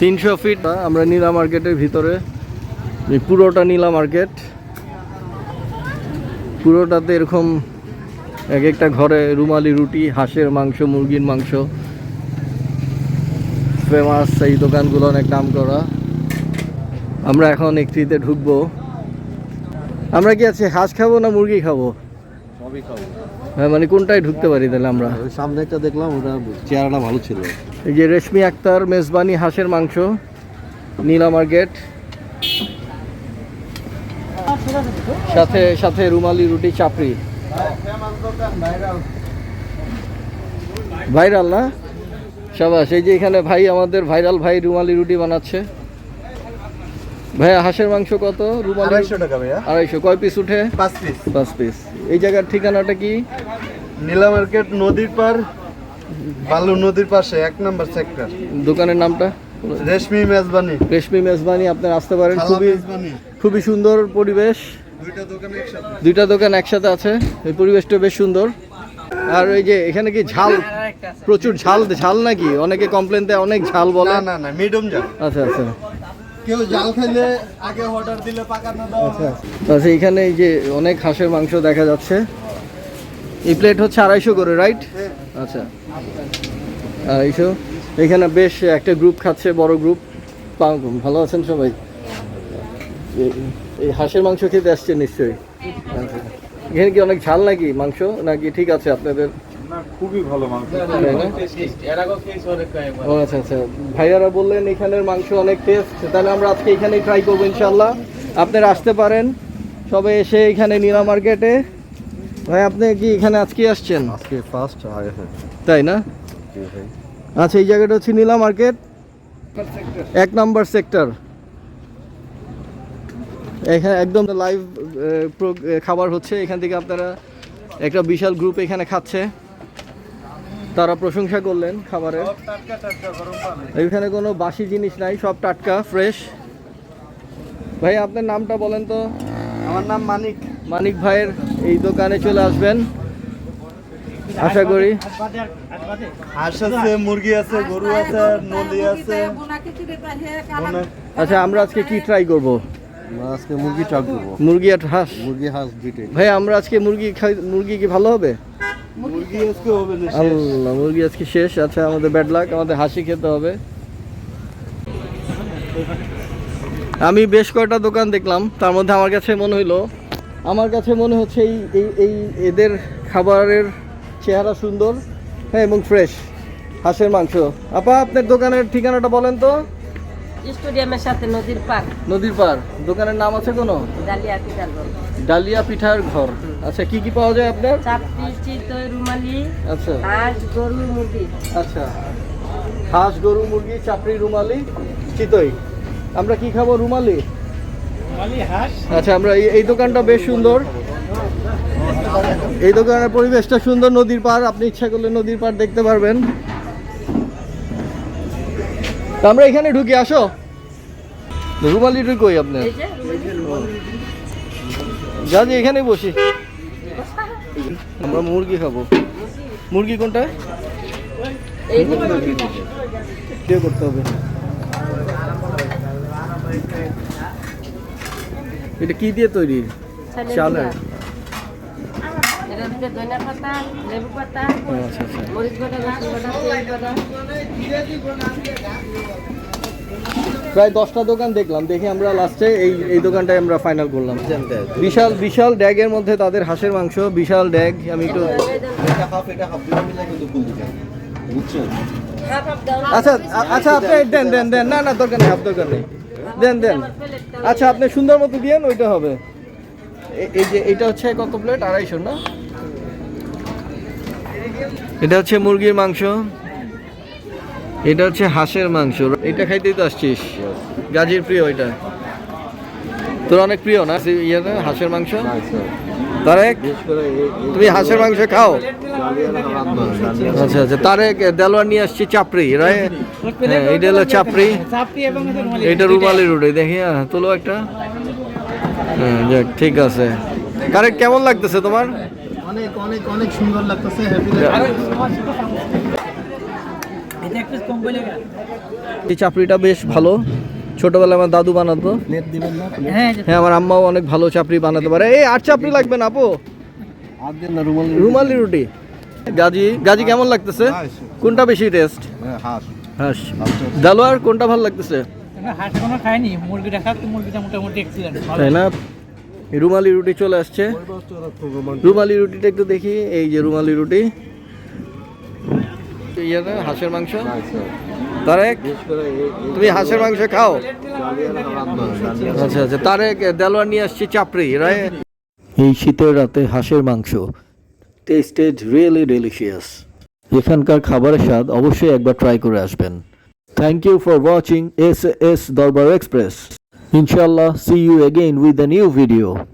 তিনশো ফিট আমরা নীলা মার্কেটের ভিতরে পুরোটা নীলা মার্কেট। পুরোটাতে এরকম এক একটা ঘরে রুমালি রুটি, হাঁসের মাংস, মুরগির মাংস। ফেমাস এই দোকানগুলো অনেক নাম করা। আমরা এখন একটিতে ঢুকবো। আমরা কি আছি হাঁস খাব না মুরগি খাব? সবই খাব। হ্যাঁ মানে কোনটায় ঢুকতে পারি তাহলে আমরা? ওই সামনে একটা দেখলাম ওটা চেহারাটা ভালো ছিল। এই যে রেশমি আক্তার মেজবানি হাঁসের মাংস নীলা মার্কেট। সাথে সাথে রুমালি রুটি চাপড়ি। ভাইরাল না? সাবাস এই যে এখানে ভাই আমাদের ভাইরাল ভাই রুমালি রুটি বানাচ্ছে। ভাইয়া হাঁসের মাংস কত? রুমালি আড়াইশো টাকা ভাইয়া। আড়াইশো। কয় পিস উঠে? পাঁচ পিস পাঁচ পিস এই জায়গার ঠিকানাটা কি? নীলা মার্কেট নদীর পার বালু নদীর পাশে এক নম্বর সেক্টর দোকানের নামটা? রেশমি মেজবানি। রেশমি মেজবানি আপনারা আসতে পারেন। খুবই খুবই সুন্দর পরিবেশ। দুইটা দোকান একসাথে। দুইটা দোকান একসাথে আছে। এই পরিবেশটা বেশ সুন্দর। আর ওই যে এখানে কি ঝাল? প্রচুর ঝাল ঝাল নাকি? অনেকে কমপ্লেন দেয় অনেক ঝাল বলে। না না না মিডিয়াম যা আচ্ছা আচ্ছা। কেউ জাল খাইলে আগে অর্ডার দিলে পাকানো দাও আচ্ছা। আচ্ছা এখানে এই যে অনেক হাঁসের মাংস দেখা যাচ্ছে। এই প্লেট হচ্ছে আড়াইশো করে রাইট আচ্ছা। আড়াইশো এখানে বেশ একটা গ্রুপ খাচ্ছে বড় গ্রুপ ভালো আছেন সবাই? এই- এই হাঁসের মাংস খেতে আসছে নিশ্চয়ই। আচ্ছা। এখানে কি অনেক ঝাল নাকি মাংস? নাকি ঠিক আছে আপনাদের? না খুবই ভালো মাংস। তাই না? ও আচ্ছা আচ্ছা। ভাইয়ারা বললেন এখানের মাংস অনেক টেস্ট তাহলে আমরা আজকে এখানেই ট্রাই করব ইনশাল্লাহ আপনারা আসতে পারেন। সবে এসে এখানে নীলা মার্কেটে ভাই আপনি কি এখানে আজকে আসছেন? আজকে ফার্স্ট তাই না? আচ্ছা এই জায়গাটা হচ্ছে নীলা মার্কেট এক নম্বর সেক্টর এখানে একদম লাইভ খাবার হচ্ছে। এখান থেকে আপনারা একটা বিশাল গ্রুপ এখানে খাচ্ছে। তারা প্রশংসা করলেন খাবারের টাটকা টাটকা গরম পানি এখানে কোনো বাসি জিনিস নাই সব টাটকা ফ্রেশ ভাই আপনার নামটা বলেন তো। আমার নাম মানিক। মানিক ভাইয়ের এই দোকানে চলে আসবেন। আশা করি। হাঁস আছে মুরগি আছে গরু আছে নদী আছে। আচ্ছা আমরা আজকে কি ট্রাই করব? আজকে মুরগি চাল করব। মুরগি আর হাঁস। মুরগি হাঁস দুইটাই। ভাই আমরা আজকে মুরগি খাই মুরগি কি ভালো হবে? আল্লাহ, মুরগি আজকে শেষ। আচ্ছা আমাদের ব্যাড লাক আমাদের হাসি খেতে হবে। আমি বেশ কয়টা দোকান দেখলাম, তার মধ্যে আমার কাছে মনে হইল, আমার কাছে মনে হচ্ছে এই এই এদের খাবারের চেহারা সুন্দর হ্যাঁ এবং ফ্রেশ হাঁসের মাংস। আপা, আপনার দোকানের ঠিকানাটা বলেন তো। স্টেডিয়ামের সাথে নদীর পার নদীর পার দোকানের নাম আছে কোনো? ডালিয়া পিঠার ঘর। ডালিয়া পিঠার ঘর। আচ্ছা কি কি পাওয়া যায় আপনার? চাপটি চিতই রুমালি আচ্ছা। হাঁস গরু মুরগি। আচ্ছা। হাঁস গরু মুরগি চাপড়ি রুমালি চিতই। আমরা কি খাব রুমালি? আচ্ছা আমরা এই এই দোকানটা বেশ সুন্দর। এই দোকানের পরিবেশটা সুন্দর নদীর পার আপনি ইচ্ছা করলে নদীর পার দেখতে পারবেন। তা আমরা এখানে ঢুকি আসো। রুমালি কই আপনার? যে এখানে বসি। আমরা মুরগি খাব। মুরগি কোনটা? কে করতে হবে। এটা কি দিয়ে তৈরি? চালের। প্রায় দশটা দোকান দেখলাম। দেখে আমরা লাস্টে এই এই দোকানটায় আমরা ফাইনাল করলাম। বিশাল বিশাল ড্যাগের মধ্যে তাদের হাঁসের মাংস, বিশাল ড্যাগ আমি একটু। আচ্ছা আচ্ছা আপনি দেন দেন না না, দরকার নেই দরকার নেই। দেন দেন। আচ্ছা আপনি সুন্দর মতো দিয়েন, ওইটা হবে। এই যে, এটা হচ্ছে কত প্লেট আড়াইশো, না? এটা হচ্ছে মুরগির মাংস। এটা হচ্ছে হাঁসের মাংস। এটা খাইতেই তো আসছিস। গাজির প্রিয় এটা। তোর অনেক প্রিয় না? ইয়ে হাঁসের মাংস? তারেক, তুমি হাঁসের মাংস খাও? আচ্ছা আচ্ছা। তারেক, দেলোয়ার নিয়ে আসছি চাপড়ি রায় হ্যাঁ এটা হলো চাপড়ি। এটা রুমালি রুটি দেখি তোলো একটা। হ্যাঁ যাক, ঠিক আছে। কারেক্ট কেমন লাগতেছে তোমার? অনেক অনেক অনেক সুন্দর লাগতেছে হ্যাপি এই চাপড়িটা বেশ ভালো। ছোটবেলায় আমার দাদু বানাতো। হ্যাঁ আমার আম্মাও অনেক ভালো চাপড়ি বানাতে পারে। এই আর চাপড়ি লাগবে না আপু? রুমালি রুটি। গাজি গাজি কেমন লাগতেছে? কোনটা বেশি টেস্ট হাঁস। দালোয়ার কোনটা ভালো লাগতেছে? হাঁস কোনো খায়নি। মুরগিটা খাচ্ছে মুরগিটা মোটামুটি এক্সিলেন্ট তাই না? রুমালি রুটি চলে আসছে। রুমালি রুটিটা একটু দেখি, এই যে রুমালি রুটি। হাঁসের মাংস? তারেক, তুমি হাঁসের মাংস খাও? আচ্ছা আচ্ছা তারেক, দেলোয়ার নিয়ে আসছি চাপড়ি রায় এই শীতের রাতে হাঁসের মাংস। টেস্টেড রিয়েলি ডেলিশিয়াস এখানকার খাবারের স্বাদ অবশ্যই একবার ট্রাই করে আসবেন। Thank you for watching S S Darbar express Inshallah, see you again with a new video.